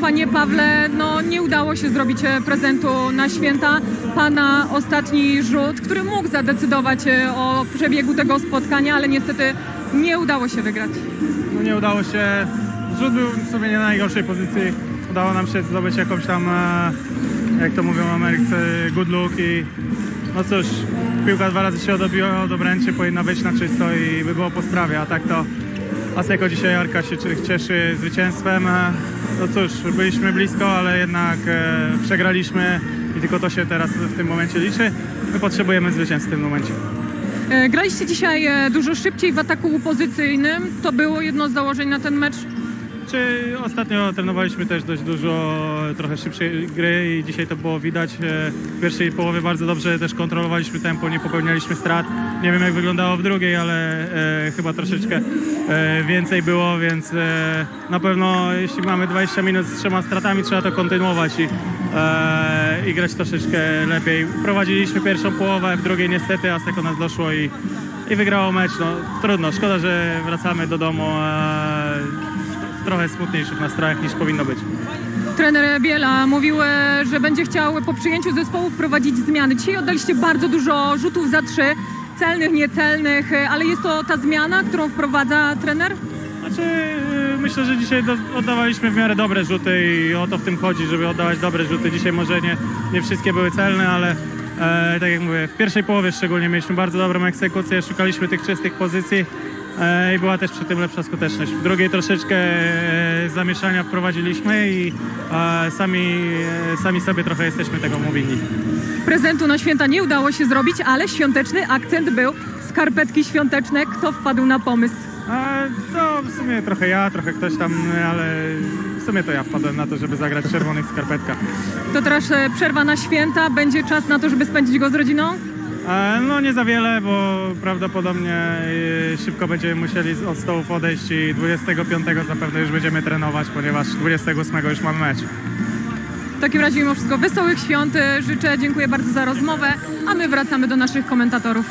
panie Pawle, no nie udało się zrobić e, prezentu na święta. Pana ostatni rzut, który mógł zadecydować e, o przebiegu tego spotkania, ale niestety nie udało się wygrać. No nie udało się. Rzut był w sumie nie na najgorszej pozycji. Udało nam się zdobyć jakąś tam, e, jak to mówią w Ameryce, good look i no cóż, piłka dwa razy się odobiła od obręczy, powinna być na czysto i by było po sprawie, a tak to Aseko dzisiaj Arka się cie- cieszy zwycięstwem. No cóż, byliśmy blisko, ale jednak e, przegraliśmy i tylko to się teraz w tym momencie liczy. My potrzebujemy zwycięstw w tym momencie. E, Graliście dzisiaj e, dużo szybciej w ataku pozycyjnym. To było jedno z założeń na ten mecz. Czy ostatnio trenowaliśmy też dość dużo, trochę szybszej gry i dzisiaj to było widać. E, W pierwszej połowie bardzo dobrze też kontrolowaliśmy tempo, nie popełnialiśmy strat. Nie wiem jak wyglądało w drugiej, ale e, chyba troszeczkę e, więcej było, więc na pewno jeśli mamy 20 minut z trzema stratami, trzeba to kontynuować i, i grać troszeczkę lepiej. Prowadziliśmy pierwszą połowę, w drugiej niestety Azteko nas doszło i, i wygrało mecz. No, trudno, szkoda, że wracamy do domu. E, trochę smutniejszych nastrojach niż powinno być. Trener Biela mówił, e, że będzie chciał po przyjęciu zespołu wprowadzić zmiany. Dzisiaj oddaliście bardzo dużo rzutów za trzy, celnych, niecelnych, e, ale jest to ta zmiana, którą wprowadza trener? Znaczy, yy, myślę, że dzisiaj do, oddawaliśmy w miarę dobre rzuty i o to w tym chodzi, żeby oddawać dobre rzuty. Dzisiaj może nie, nie wszystkie były celne, ale e, tak jak mówię, w pierwszej połowie szczególnie mieliśmy bardzo dobrą egzekucję, szukaliśmy tych czystych pozycji e, i była też przy tym lepsza skuteczność. W drugiej troszeczkę e, zamieszania wprowadziliśmy i e, sami, e, sami sobie trochę jesteśmy tego mówili. Prezentu na święta nie udało się zrobić, ale świąteczny akcent był. Skarpetki świąteczne. Kto wpadł na pomysł? A to w sumie trochę ja, trochę ktoś tam, ale w sumie to ja wpadłem na to, żeby zagrać w czerwonych skarpetkach. To teraz przerwa na święta. Będzie czas na to, żeby spędzić go z rodziną? E, No nie za wiele, bo prawdopodobnie e, szybko będziemy musieli od stołów odejść i 25 zapewne już będziemy trenować, ponieważ 28 już mamy mecz. W takim razie mimo wszystko wesołych świąt e, życzę. Dziękuję bardzo za rozmowę, a my wracamy do naszych komentatorów.